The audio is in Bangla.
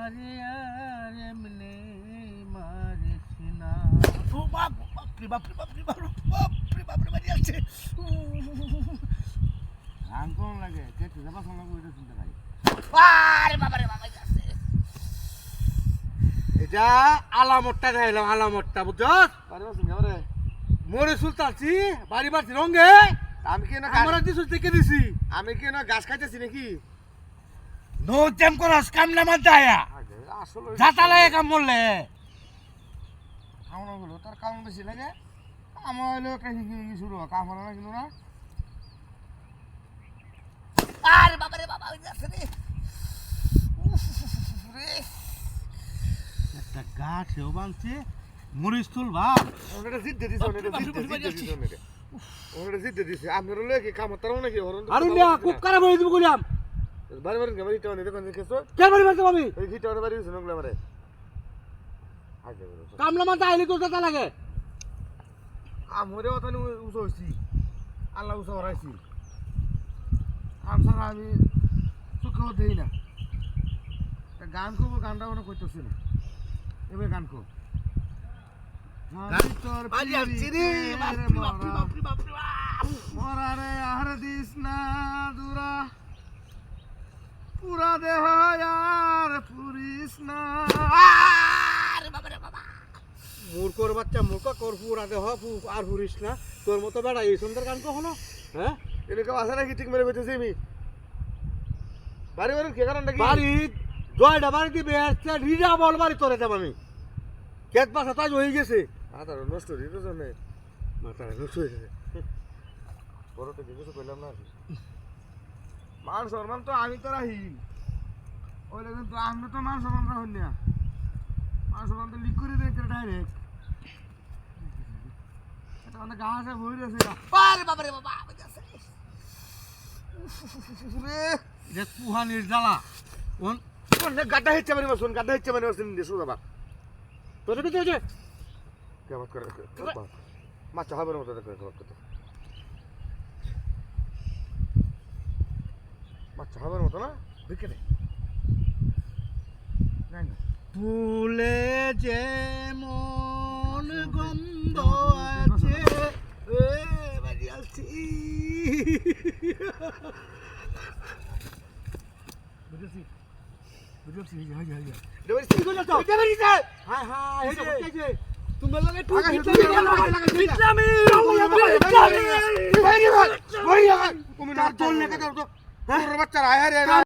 আমারে আর এমনি মারিস না ও বাপ বাপ রে বাপ রে বাপ রে বাপ রে বাপ রে বাপ রে বাড়ি আসছে গান কোন লাগে কেটে যাবা কোন লাগে ওইটা শুনতে পাই আরে বাবা রে বাবা আসছে এটা আলামতটা দেখাইলাম আলামতটা বুঝছস বাড়ি আসছে কেমন মোরে সুলতানছি বাড়ি বাড়ি রঙে আমি কি না আমরা দিছু দিছি আমি কি না গাছ খাইতেছি নাকি নো টেম করস কাম না মানতে আয়া আসলে যাতা লাগে কাম বললে আমার হলো তার কারণ বেশি লাগে আমার হলো একটা শুরু কাম হলো না কিন্তু না আরে বাবা রে বাবা ওই যাচ্ছে রে একটা গাছেও বানছে মরিচ তুল ভাব ওটা জিদ্দে দিছে ওটা জিদ্দে জিদ্দে দিছে ওটা জিদ্দে কাম নাকি খুব খারাপ হয়ে দিব বাড়ি বাড়ি বাড়ি টাউন দেখুন দেখেছ কে বাড়ি এই টাউন বাড়ি শুনুন আমারে আগে বলো কামলা মানতে আইলে তো যাতা লাগে আমরে ওখানে উঁচু হয়েছি আল্লাহ উঁচু হরাইছি আম ছাড়া আমি চোখেও দেই না গান করব গানটা মনে করতেছি না এবার গান কর তোর বাড়ি আসছি রে বাপরে বাপরে বাপরে বাপরে বাপ মরা রে আহারে দিস না দুরা দেহ আর পুরিস না। আরে বাবা মূর্খর বাচ্চা মূর্খ কর পুরা দেহ পু- আর পুরিস না। তোর মতো বেড়া এই সুন্দর গান কখনো? হ্যাঁ? এরকম আছে নাকি? ঠিক মেরে বেঁচেছি আমি বাড়ি বাড়ি কে কারণ নাকি? বাড়ি জয়টা বাড়ি দিবে রিজা বল বাড়ি তোরে যাব আমি। কেত পাশা তাজ হয়ে গেছে। মাথা নষ্ট হয়ে যেত জন্য। মাথা নষ্ট হয়ে গেছে। বড় তো কিছু করলাম না। মান সম্মান তো আমি তো রাহি ওইটা কিন্তু আমি তো মান সম্মান রাখুন না। সম্মান তো লিক করে দিই ডাইরেক্ট এটা অনেক গাছে ভরে রয়েছে। আরে বাবা রে বাবা যে কুহানির জ্বালা কোন গাড্ডা হিচ্ছে মানে বসুন গাড্ডা হিচ্ছে মানে বসুন দেশো বাবা তোর ভিতরে যে কেমন করে মাছ হবে না মতো কেমন করতে মাছ হবে না মতো না? বিকে না ফুলে যে মন গন্ধ আছে। বাড়ি আছি বাচ্চারা